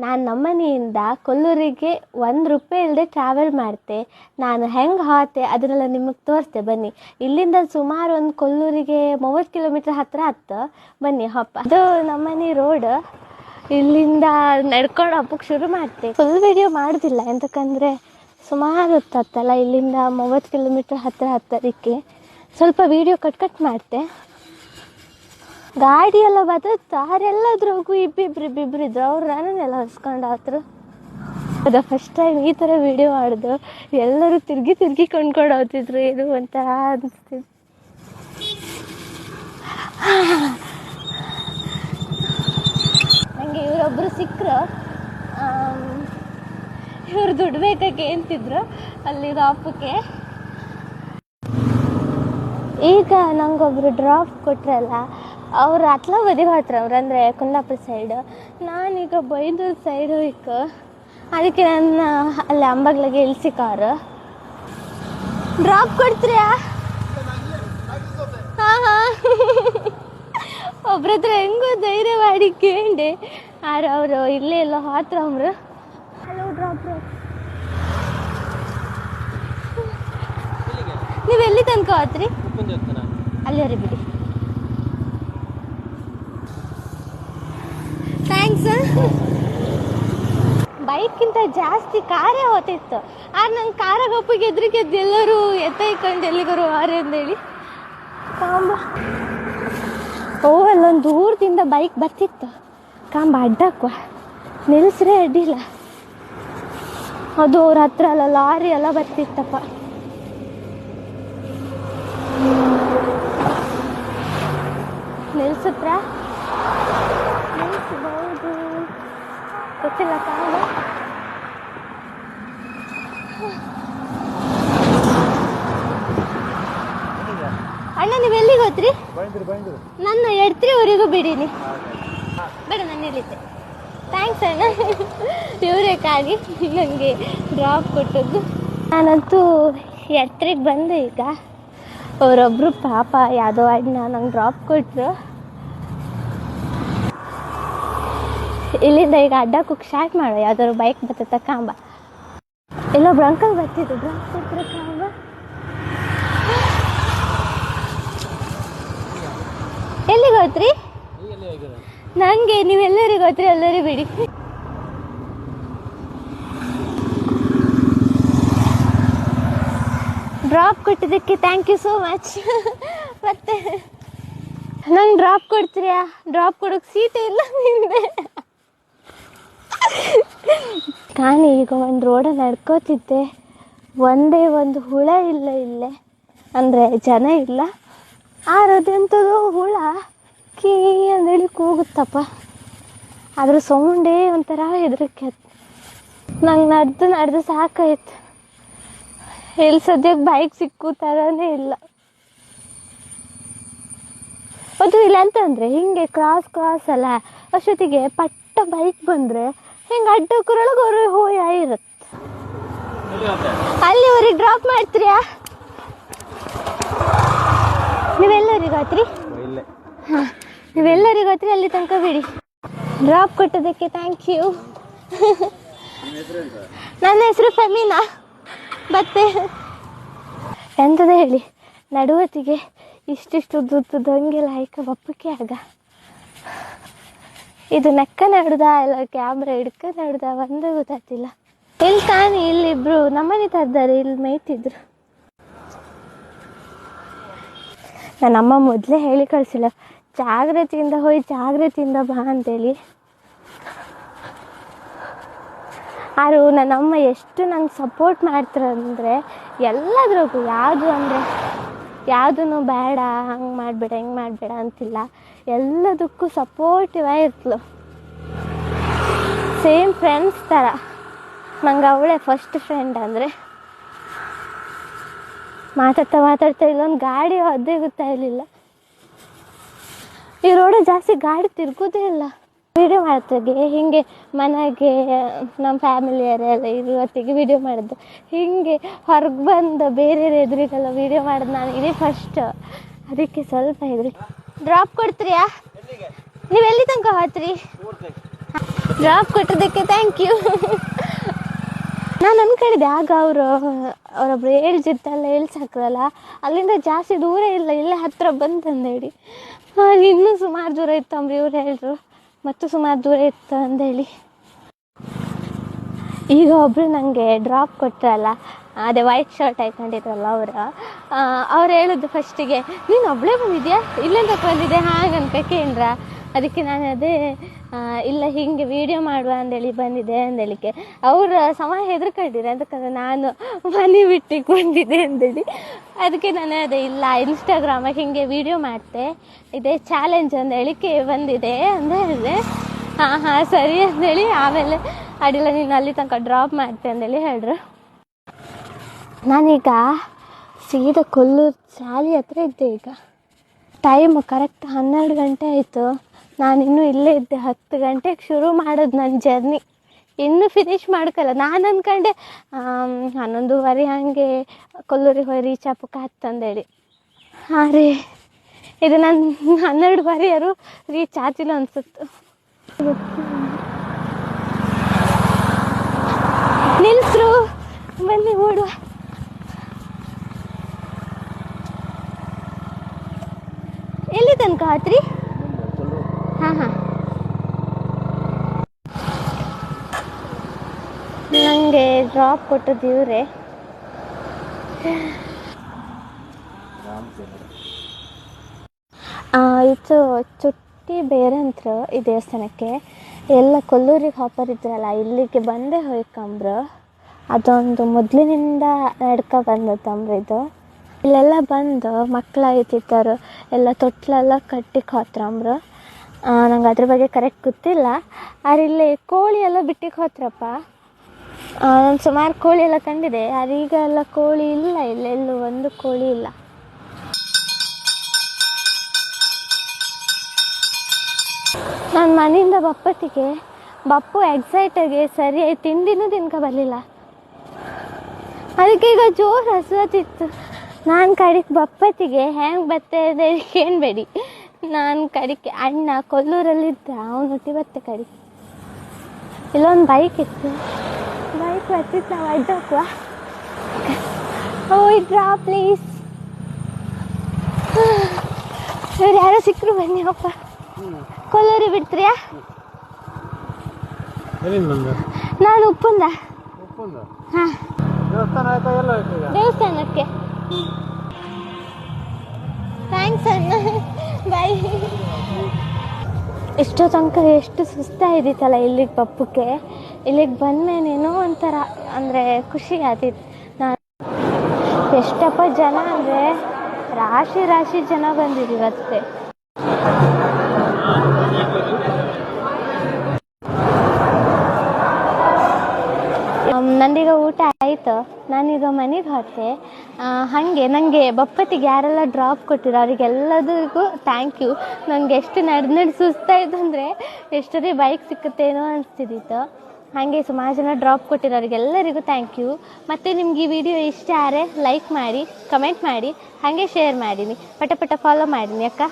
ನಾನು ನಮ್ಮನೆಯಿಂದ ಕೊಲ್ಲೂರಿಗೆ ಒಂದು ರೂಪಾಯಿ ಇಲ್ಲದೆ ಟ್ರಾವೆಲ್ ಮಾಡ್ತೆ. ನಾನು ಹೆಂಗೆ ಹೋತೆ ಅದನ್ನೆಲ್ಲ ನಿಮಗೆ ತೋರಿಸ್ತೆ, ಬನ್ನಿ. ಇಲ್ಲಿಂದ ಸುಮಾರು ಒಂದು ಕೊಲ್ಲೂರಿಗೆ ಮೂವತ್ತು ಕಿಲೋಮೀಟ್ರ್ ಹತ್ತಿರ ಹತ್ತು ಬನ್ನಿ, ಹಪ್ಪ. ಅದು ನಮ್ಮನೆ ರೋಡ್ ಇಲ್ಲಿಂದ ನಡ್ಕೊಂಡು ಹಬ್ಬಕ್ಕೆ ಶುರು ಮಾಡ್ತೆ. ಫುಲ್ ವಿಡಿಯೋ ಮಾಡೋದಿಲ್ಲ ಎಂತಕ್ಕಂದರೆ ಸುಮಾರು ಹೊತ್ತಲ್ಲ ಇಲ್ಲಿಂದ ಮೂವತ್ತು ಕಿಲೋಮೀಟ್ರ್ ಹತ್ತಿರ ಹತ್ತೋದಕ್ಕೆ. ಸ್ವಲ್ಪ ವಿಡಿಯೋ ಕಟ್ ಕಟ್ ಮಾಡ್ತೆ. ಗಾಡಿ ಎಲ್ಲ ಬದತ್ತು ಯಾರೆಲ್ಲದ್ರೋಗು ಇಬ್ಬಿಬ್ರು ಇಬ್ಬಿಬ್ರು ಇದ್ರು ಅವ್ರು ನನ್ನನ್ನೆಲ್ಲ ಹೊಸ್ಕೊಂಡು ಆತ್ರು ಅದು ಫಸ್ಟ್ ಟೈಮ್ ಈ ಥರ ವಿಡಿಯೋ ಮಾಡಿದ್ರು ಎಲ್ಲರೂ ತಿರುಗಿ ತಿರುಗಿ ಕೊಂಡ್ಕೊಂಡು ಹೋಗ್ತಿದ್ರು, ಇದು ಒಂಥರ ಅನಿಸ್ತಿತ್ತು ನನಗೆ ಇವರೊಬ್ಬರು ಸಿಕ್ಕರು ಇವ್ರು ದುಡ್ಡು ಬೇಕಾಗಿ ಅಂತಿದ್ರು ಅಲ್ಲಿ ರಾಪಕ್ಕೆ ಈಗ ನಂಗೊಬ್ರು ಡ್ರಾಪ್ ಕೊಟ್ರಲ್ಲ ಅವ್ರು ಅತ್ಲ ಬದಿ ಹತ್ರ ಅವ್ರು ಅಂದರೆ ಕುಂದಾಪುರ ಸೈಡ್ ನಾನೀಗ ಬೈದೂರು ಸೈಡ್ ಇಕ್ಕ ಅದಕ್ಕೆ ನನ್ನ ಅಲ್ಲಿ ಅಂಬಗ್ಲಾಗೆ ಇಳಿಸಿ ಕಾರ್ ಡ್ರಾಪ್ ಕೊಡ್ತೀರಾ? ಹಾಂ ಹಾಂ. ಒಬ್ರ ಹತ್ರ ಹೆಂಗೋ ಧೈರ್ಯ ಮಾಡಿ ಕೇಂಡೆ ಆರು ಅವರು ಇಲ್ಲೇ ಎಲ್ಲ ಹಾತ್ರ ಅವ್ರು. ಹಲೋ ಡ್ರಾಪ್ ಡ್ರಾಪ್ ನೀವು ಎಲ್ಲಿ ತನಕ ಹೋತ್ರಿ ಅಲ್ಲಿ ಬಿಡಿ. ಥ್ಯಾಂಕ್ಸ್ ಬೈಕ್ಗಿಂತ ಜಾಸ್ತಿ ಕಾರೇ ಹೋತಿತ್ತು. ಆದ್ರೆ ನಂಗೆ ಕಾರಾಗ ಒಪ್ಪಿಗೆ ಎದ್ರಿಗೆ ಎಲ್ಲರೂ ಎತ್ತೈಕೊಂಡು ಎಲ್ಲಿಗರು ಆರೆ ಅಂದೇಳಿ ಕಾಂಬ. ಓ ಅಲ್ಲೊಂದು ದೂರದಿಂದ ಬೈಕ್ ಬರ್ತಿತ್ತು. ಕಾಂಬ ಅಡ್ಡಕ್ವ. ನಿಲ್ಸ್ರೆ ಅಡ್ಡಿಲ್ಲ. ಅದು ಅವ್ರ ಹತ್ರ ಅಲ್ಲ, ಲಾರಿ ಎಲ್ಲ ಬರ್ತಿತ್ತಪ್ಪ. ನಿಲ್ಸಿದ್ರ ನಿಲ್ಸಬಹುದು ಗೊತ್ತಿಲ್ಲ ಕಾಲ ಅಣ್ಣ ನೀವು ಎಲ್ಲಿಗೆ ಹೋದ್ರಿ? ನನ್ನ ಎಡ್ತ್ರಿವರೆಗೂ ಬಿಡಿನಿ ಬೇಡ ನಾನು ಹೇಳಿದ್ದೆ ಥ್ಯಾಂಕ್ಸ್ ಅಣ್ಣ. ಇವರೇಕಾಗಿ ನನಗೆ ಡ್ರಾಪ್ ಕೊಟ್ಟದ್ದು. ನಾನಂತೂ ಎಡ್ತ್ರಿಗೆ ಬಂದೆ ಈಗ. ಅವರೊಬ್ಬರು ಪಾಪ ಯಾವುದೋ ಅಣ್ಣ ನಂಗೆ ಡ್ರಾಪ್ ಕೊಟ್ಟರು ಇಲ್ಲಿಂದ ಈಗ ಕುಕ್ ಸ್ಟಾರ್ಟ್ ಮಾಡೋ ಯಾವ್ದಾದ್ರು ಬೈಕ್ ಬರ್ತೈತ ಕಾಂಬ ಇಲ್ಲೊಬ್ರು ಅಂಕಲ್ ಬರ್ತಿದ್ರು ಕೊಟ್ಟರು ಕಾಂಬ ಎಲ್ಲಿಗೆ ಹೋತ್ರಿ ನನಗೆ ನೀವೆಲ್ಲರಿಗೆ ಹೋತ್ರಿ ಎಲ್ಲರಿಗೂ ಬಿಡಿ. ಡ್ರಾಪ್ ಕೊಟ್ಟಿದ್ದಕ್ಕೆ ಥ್ಯಾಂಕ್ ಯು ಸೋ ಮಚ್ ಮತ್ತೆ ನಂಗೆ ಡ್ರಾಪ್ ಕೊಡ್ತೀರಾ? ಡ್ರಾಪ್ ಕೊಡೋಕೆ ಸೀಟೇ ಇಲ್ಲ ನಿಂದೆ ನಾನು ಈಗ ಒಂದು ರೋಡಲ್ಲಿ ನಡ್ಕೋತಿದ್ದೆ. ಒಂದೇ ಒಂದು ಹುಳ ಇಲ್ಲ ಇಲ್ಲೇ. ಅಂದರೆ ಜನ ಇಲ್ಲ. ಆರೋದಂಥದ್ದು ಹುಳ. ಕೀ ಅಂದೇಳಿ ಕೂಗುತ್ತಪ್ಪ. ಅದ್ರ ಸೌಂಡೇ ಒಂಥರ ಹೆದರಿಕೆ ನಂಗೆ ನಡೆದು ನಡೆದು ಸಾಕಾಯ್ತು. ಇಲ್ಲಿ ಸದ್ಯಕ್ಕೆ ಬೈಕ್ ಸಿಕ್ಕು ಥರನೇ ಇಲ್ಲ. ಅದು ಇಲ್ಲ ಅಂತಂದರೆ ಹಿಂಗೆ ಕ್ರಾಸ್ ಕ್ರಾಸ್ ಅಲ್ಲ. ಅಷ್ಟೊತ್ತಿಗೆ ಪಟ್ಟ ಬೈಕ್ ಬಂದರೆ ಹಿಂಗೆ ಕುರಳಗ ಅವ್ರ ಹೋಯ ಇರುತ್ತೆ ಅವ್ರಿಗೆ ಡ್ರಾಪ್ ಮಾಡ್ತೀರಿ? ನೀವೆಲ್ಲರಿಗೆ ಆತ್ರಿ ಹಾಂ ನೀವೆಲ್ಲರಿಗೆ ಆತ್ರಿ ಅಲ್ಲಿ ತನಕ ಬಿಡಿ. ಡ್ರಾಪ್ ಕೊಟ್ಟದಕ್ಕೆ ಥ್ಯಾಂಕ್ ಯು ನನ್ನ ಹೆಸರು ಫಮೀನಾ. ಮತ್ತೆ ಎಂತದ ಹೇಳಿ? ನಡುವತ್ತಿಗೆ ಇಷ್ಟಿಷ್ಟು ದುದ್ದು ಹಂಗೆಲ್ಲ ಆಯ್ಕೆ ಬಪ್ಪಕ್ಕೆ ಆಗ. ಇದು ನೆಕ್ಕ ನಡ್ದ ಇಲ್ಲ ಕ್ಯಾಮ್ರಾ ಹಿಡ್ಕ ನಡ್ದ ಒಂದೇ ಗೊತ್ತಾಗ್ತಿಲ್ಲ. ಇಲ್ಲಿ ತಾನೇ ಇಲ್ಲಿಬ್ರು ನಮ್ಮನೆ ತರ್ದಾರೆ, ಇಲ್ಲಿ ಮೇಯ್ತಿದ್ರು. ನನ್ನ ಅಮ್ಮ ಮೊದಲೇ ಹೇಳಿ ಕಳಿಸಿಲ್ಲ, ಜಾಗ್ರತೆಯಿಂದ ಹೋಯ್, ಜಾಗ್ರತೆಯಿಂದ ಬಾ ಅಂತೇಳಿ. ಆರು ನನ್ನಮ್ಮ ಎಷ್ಟು ನಂಗೆ ಸಪೋರ್ಟ್ ಮಾಡ್ತಾರಂದ್ರೆ ಎಲ್ಲದ್ರಾಗೂ ಯಾವುದು ಅಂದರೆ ಯಾವುದೂ ಬೇಡ, ಹಂಗೆ ಮಾಡಬೇಡ, ಹಿಂಗೆ ಮಾಡಬೇಡ ಅಂತಿಲ್ಲ. ಎಲ್ಲದಕ್ಕೂ ಸಪೋರ್ಟಿವ್ ಇರ್ತಲು. ಸೇಮ್ ಫ್ರೆಂಡ್ಸ್ ಥರ ನಂಗೆ ಅವಳೇ ಫಸ್ಟ್ ಫ್ರೆಂಡ್ ಅಂದರೆ. ಮಾತಾಡ್ತಾ ಮಾತಾಡ್ತಾ ಇಲ್ಲೊಂದು ಗಾಡಿ ಅದೇ ಗೊತ್ತಾಗಲಿಲ್ಲ. ಈ ರೋಡ ಜಾಸ್ತಿ ಗಾಡಿ ತಿರ್ಗೋದೇ ಇಲ್ಲ. ವಿಡಿಯೋ ಮಾಡ್ತದೆ ಹೀಗೆ ಮನೆಗೆ ನಮ್ಮ ಫ್ಯಾಮಿಲಿಯರೆಲ್ಲ ಇರುವತ್ತಿಗೆ ವಿಡಿಯೋ ಮಾಡಿದ್ದು ಹೀಗೆ ಹೊರಗೆ ಬಂದು ಬೇರೆ ಎದುರಿಗೆಲ್ಲ ವಿಡಿಯೋ ಮಾಡೋದು ನಾನು ಇದೇ ಫಸ್ಟ್ ಅದಕ್ಕೆ ಸ್ವಲ್ಪ ಇದ್ರಿ ಡ್ರಾಪ್ ಕೊಡ್ತೀರಾ? ನೀವು ಎಲ್ಲಿ ತನಕ ಹೋತ್ರಿ? ಡ್ರಾಪ್ ಕೊಟ್ಟಿದ್ದಕ್ಕೆ ಥ್ಯಾಂಕ್ ಯು ನಾನು ಅನ್ಕೊಂಡಿದ್ದೆ ಆಗ ಅವರು, ಅವರೊಬ್ರು ಹೇಳ್ತಿದ್ದಲ್ಲ ಹೇಳ್ಸಾಕ್ರಲ್ಲ. ಅಲ್ಲಿಂದ ಜಾಸ್ತಿ ದೂರ ಇಲ್ಲ, ಇಲ್ಲೇ ಹತ್ತಿರ ಬಂತಂದೇಳಿ ಇನ್ನೂ ಸುಮಾರು ದೂರ ಇತ್ತು ಅಂಬ್ರಿ, ಇವ್ರು ಹೇಳಿದ್ರು ಮತ್ತು ಸುಮಾರು ದೂರ ಇತ್ತು ಅಂದೇಳಿ. ಈಗ ಒಬ್ಬರು ನನಗೆ ಡ್ರಾಪ್ ಕೊಟ್ಟರಲ್ಲ ಅದೇ ವೈಟ್ ಶರ್ಟ್ ಹಾಕೊಂಡಿದ್ರಲ್ಲ ಅವರು. ಅವ್ರು ಹೇಳಿದ್ದು ಫಸ್ಟಿಗೆ ನೀನು ಒಬ್ಬಳೇ ಬಂದಿದ್ಯಾ? ಇಲ್ಲೇ ಬಂದಿದ್ದೆ ಹಾಗೆ ಕೇಂದ್ರ. ಅದಕ್ಕೆ ನಾನು ಅದೇ ಇಲ್ಲ, ಹೀಗೆ ವೀಡಿಯೋ ಮಾಡುವ ಅಂದೇಳಿ ಬಂದಿದೆ ಅಂದೇಳಿಕೆ. ಅವರ ಸಮಯ ಹೆದರ್ಕೊಂಡಿದ್ದಾರೆ ಅದಕ್ಕಂದ್ರೆ ನಾನು ಮನೆ ಬಿಟ್ಟು ಬಂದಿದ್ದೆ ಅಂದೇಳಿ. ಅದಕ್ಕೆ ನಾನು ಅದೇ, ಇಲ್ಲ ಇನ್ಸ್ಟಾಗ್ರಾಮ ಹಿಂಗೆ ವೀಡಿಯೋ ಮಾಡ್ತೆ. ಇದೇ ಚಾಲೆಂಜ್ ಅಂದೇಳಿಕೆ ಬಂದಿದೆ ಅಂತ ಹೇಳಿದೆ ಹಾಂ ಹಾಂ, ಸರಿ ಅಂದೇಳಿ. ಆಮೇಲೆ ಅಡಿಲ್ಲ ನೀನು ಅಲ್ಲಿ ತನಕ ಡ್ರಾಪ್ ಮಾಡ್ತೆ ಅಂದೇಳಿ ಹೇಳ್ರು. ನಾನೀಗ ಸೀದಾ ಕೊಲ್ಲೂರು ಚಾಲಿ ಹತ್ರ ಇದ್ದೆ ಈಗ. ಟೈಮ್ ಕರೆಕ್ಟ್ ಹನ್ನೆರಡು ಗಂಟೆ ಆಯಿತು. ನಾನಿನ್ನೂ ಇಲ್ಲೇ ಇದ್ದೆ ಹತ್ತು ಗಂಟೆಗೆ ಶುರು ಮಾಡೋದು ನನ್ನ ಜರ್ನಿ ಇನ್ನೂ ಫಿನಿಶ್ ಮಾಡ್ಕಲ್ಲ. ನಾನು ಅಂದ್ಕೊಂಡೆ ಹನ್ನೊಂದುವರೆ ಹಾಗೆ ಕೊಲ್ಲೂರಿಗೆ ಹೋಗಿ ರೀಚ್ ಆಪಕ್ಕೆ ಹತ್ತಂದೇಳಿ ಹಾಂ ರೀ. ಇದು ನನ್ನ ಹನ್ನೆರಡುವರೆಯರು ರೀಚ್ ಆಗಿಲ್ಲ ಅನ್ಸುತ್ತೆ. ನಿಲ್ಸ್ರು. ಬನ್ನಿ ಓಡುವ. ಎಲ್ಲಿ ತನಕ ಆತ್ರಿ? ನನಗೆ ಡ್ರಾಪ್ ಕೊಟ್ಟದ್ದು ಇವರೇ. ಇದು ಚುಟ್ಟಿ ಬೇರಂತ್ರ ಈ ದೇವಸ್ಥಾನಕ್ಕೆ. ಎಲ್ಲ ಕೊಲ್ಲೂರಿಗೆ ಹಾಪರ್ ಇದ್ರಲ್ಲ, ಇಲ್ಲಿಗೆ ಬಂದೇ ಹೋಯ್ಕಂಬ್ರು. ಅದೊಂದು ಮೊದಲಿನಿಂದ ನಡ್ಕೊ ಬಂದತ್ತಂಬ್ರು ಇದು. ಇಲ್ಲೆಲ್ಲ ಬಂದು ಆಯ್ತಿತ್ತರು ಎಲ್ಲ ತೊಟ್ಲೆಲ್ಲ ಕಟ್ಟಿ ಹೋತ್ರಂಬ್ರು ನಂಗೆ ಅದ್ರ ಬಗ್ಗೆ ಕರೆಕ್ಟ್ ಗೊತ್ತಿಲ್ಲ. ಆದ್ರೆ ಇಲ್ಲಿ ಕೋಳಿ ಎಲ್ಲ ಬಿಟ್ಟಿಗೆ ಹೋತ್ರಪ್ಪ ನಾನು ಸುಮಾರು ಕೋಳಿ ಎಲ್ಲ ಕಂಡಿದೆ ಆದ್ರೆ ಈಗ ಎಲ್ಲ ಕೋಳಿ ಇಲ್ಲ. ಇಲ್ಲೆಲ್ಲೂ ಒಂದು ಕೋಳಿ ಇಲ್ಲ. ನಾನು ಮನೆಯಿಂದ ಬಪ್ಪತ್ತಿಗೆ, ಬಪ್ಪು ಎಕ್ಸೈಟಾಗಿ ಸರಿಯಾಗಿ ತಿಂಡಿನೂ ತಿನ್ಕೊ ಬರಲಿಲ್ಲ. ಅದಕ್ಕೆ ಈಗ ಜೋರು ಹಸುವತ್ತಿತ್ತು. ನಾನು ಕಡಿಕ್ ಬಪ್ಪತ್ತಿಗೆ ಹೆಂಗೆ ಇದೆ ಕೇಳಬೇಡಿ. ನಾನು ಕಡಿಕೆ ಅಣ್ಣ ಕೊಲ್ಲೂರಲ್ಲಿದ್ದ ಅವನು ಹುಟ್ಟಿ ಬತ್ತೆ ಕಡಿಕೆ. ಇಲ್ಲೊಂದು ಬೈಕ್ ಇತ್ತು. ಬೈಕ್ ಬರ್ತಿತ್ತು ನಾವು ಅಡ್ಡೋಕ್ವಾ ಓ ಇದ್ರಾ ಪ್ಲೀಸ್ ಸರಿ ಯಾರೋ ಸಿಕ್ಕರು ಬನ್ನಿ ಅಪ್ಪ ಕೊಲ್ಲೂರಿ ಬಿಡ್ತೀರಾ? ನಾನು ಉಪ್ಪುಂದ. ಹಾಂ. ದೇವಸ್ಥಾನಕ್ಕೆ. ಥ್ಯಾಂಕ್ಸ್ ಅಣ್ಣ. ಬಾಯ್ ಎಷ್ಟೋ ತನಕ ಎಷ್ಟು ಸುಸ್ತಾಯಿದ್ದಿತ್ತಲ್ಲ ಇಲ್ಲಿಗೆ ಪಪ್ಪಕ್ಕೆ? ಇಲ್ಲಿಗೆ ಬಂದ್ಮೇನೇನೋ ಒಂಥರ, ಅಂದರೆ ಖುಷಿ ಆತಿತ್ತು ನಾನು ಎಷ್ಟಪ್ಪ ಜನ ಅಂದರೆ ರಾಶಿ ರಾಶಿ ಜನ ಬಂದಿದ್ದೀವಿ ಇವತ್ತೆ ನಂದೀಗ ಊಟ ಆಯಿತು. ನಾನೀಗ ಮನೆಗೆ ಹೊತ್ತೆ ಹಾಗೆ ನನಗೆ ಬಪ್ಪತ್ತಿಗೆ ಯಾರೆಲ್ಲ ಡ್ರಾಪ್ ಕೊಟ್ಟಿರೋ ಅವರಿಗೆಲ್ಲದರಿಗೂ ಥ್ಯಾಂಕ್ ಯು ನನಗೆ ಎಷ್ಟು ನಡ್ ನಡ್ ಸುಸ್ತಾಯಿತು ಅಂದರೆ ಎಷ್ಟೊತ್ತಿಗೆ ಬೈಕ್ ಸಿಕ್ಕುತ್ತೇನೋ ಅನಿಸ್ತಿದ್ದಿತ್ತು. ಹಾಗೆ ಸುಮಾರು ಜನ ಡ್ರಾಪ್ ಕೊಟ್ಟಿರೋ ಅವರಿಗೆಲ್ಲರಿಗೂ ಥ್ಯಾಂಕ್ ಯು ಮತ್ತು ನಿಮ್ಗೆ ಈ ವಿಡಿಯೋ ಇಷ್ಟ ಆದರೆ ಲೈಕ್ ಮಾಡಿ ಕಮೆಂಟ್ ಮಾಡಿ, ಹಾಗೆ ಶೇರ್ ಮಾಡೀನಿ. ಪಟ ಪಟ ಫಾಲೋ ಮಾಡೀನಿ ಅಕ್ಕ.